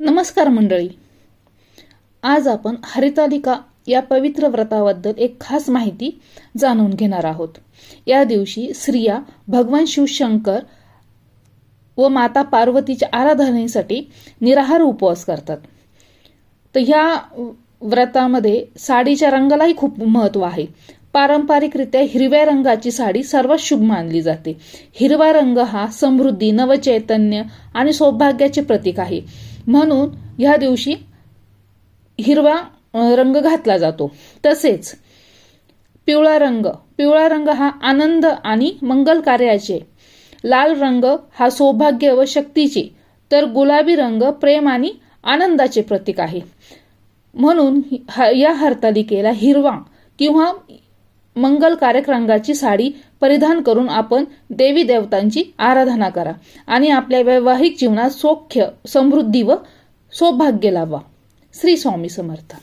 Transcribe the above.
नमस्कार मंडळी. आज आपण हरितालिका या पवित्र व्रताबद्दल एक खास माहिती जाणून घेणार आहोत. या दिवशी स्त्रिया भगवान शिवशंकर व माता पार्वतीच्या आराधनेसाठी निराहार उपवास करतात. तर ह्या व्रतामध्ये साडीच्या रंगालाही खूप महत्त्व आहे. पारंपरिकरित्या हिरव्या रंगाची साडी सर्वात शुभ मानली जाते. हिरवा रंग हा समृद्धी नवचैतन्य आणि सौभाग्याचे प्रतीक आहे. म्हणून ह्या दिवशी हिरवा रंग घातला जातो. तसेच पिवळा रंग पिवळा रंग हा आनंद आणि मंगल कार्याचे. लाल रंग हा सौभाग्य व शक्तीचे. तर गुलाबी रंग प्रेम आणि आनंदाचे प्रतीक आहे. म्हणून ह- या हरतालिकेला हिरवा किंवा मंगलकारक रंगाची साडी परिधान करून आपण देवी देवतांची आराधना करा. आणि आपल्या वैवाहिक जीवनात सौख्य समृद्धी व सौभाग्य लावा. श्री स्वामी समर्थ.